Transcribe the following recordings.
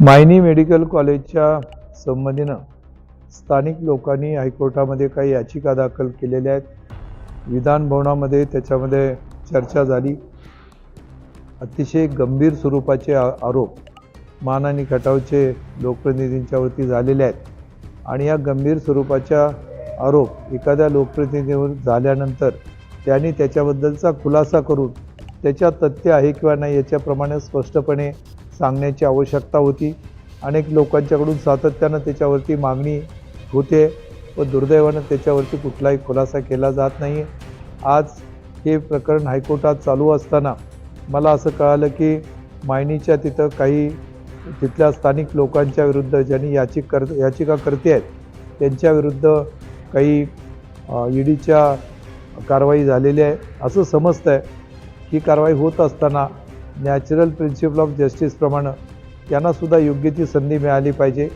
Mayani medical कॉलेजच्या संबंधीनं स्थानिक लोकांनी हायकोर्टामध्ये काही याचिका दाखल केलेल्या आहेत. विधान भवनामध्ये त्याच्यामध्ये चर्चा झाली. अतिशय गंभीर स्वरूपाचे आरोप मान आणि खटावचे लोकप्रतिनिधींच्यावरती झालेले आहेत. आणि या गंभीर स्वरूपाच्या आरोप एखाद्या लोकप्रतिनिधीवर झाल्यानंतर त्यांनी त्याच्याबद्दलचा खुलासा करून त्याच्या तथ्य आहे किंवा नाही याच्याप्रमाणे स्पष्टपणे सांगण्याची आवश्यकता होती. अनेक लोकांच्याकडून सातत्यानं त्याच्यावरती मागणी होते व दुर्दैवानं त्याच्यावरती कुठलाही खुलासा केला जात नाही आज हे प्रकरण हायकोर्टात चालू असताना मला असं कळालं की मायनीच्या तिथं काही तिथल्या स्थानिक लोकांच्या विरुद्ध ज्यांनी याचिक कर याचिका करते आहेत त्यांच्याविरुद्ध काही ईडीच्या कारवाई झालेली आहे असं समजतं आहे ही कारवाई होत असताना नॅचरल प्रिन्सिपल ऑफ जस्टिसप्रमाणे यांनासुद्धा योग्य ती संधी मिळाली पाहिजे.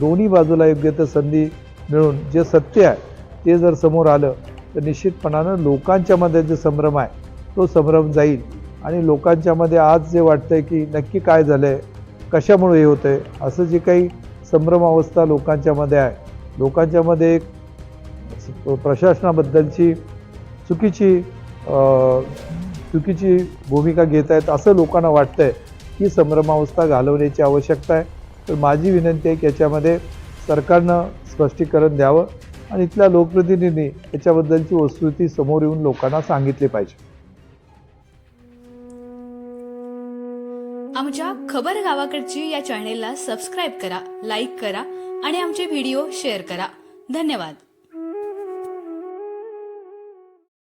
दोन्ही बाजूला योग्य ते संधी मिळून जे सत्य आहे ते जर समोर आलं तर निश्चितपणानं लोकांच्यामध्ये जे संभ्रम आहे तो संभ्रम जाईल. आणि लोकांच्यामध्ये आज जे वाटतं आहे की नक्की काय झालं आहे कशामुळे हे होतं आहे असं जे काही संभ्रम अवस्था लोकांच्यामध्ये आहे लोकांच्यामध्ये एक प्रशासनाबद्दलची चुकीची चुकीची भूमिका घेत आहेत असं लोकांना वाटतं आहे ही संभ्रमावस्था घालवण्याची आवश्यकता आहे. तर माझी विनंती आहे की याच्यामध्ये सरकारनं स्पष्टीकरण द्यावं आणि इथल्या लोकप्रतिनिधी याच्याबद्दलची वस्तुस्थिती समोर येऊन लोकांना सांगितली पाहिजे. आमच्या खबर गावाकडची या चॅनेलला सबस्क्राईब करा लाईक करा आणि आमचे व्हिडिओ शेअर करा. धन्यवाद.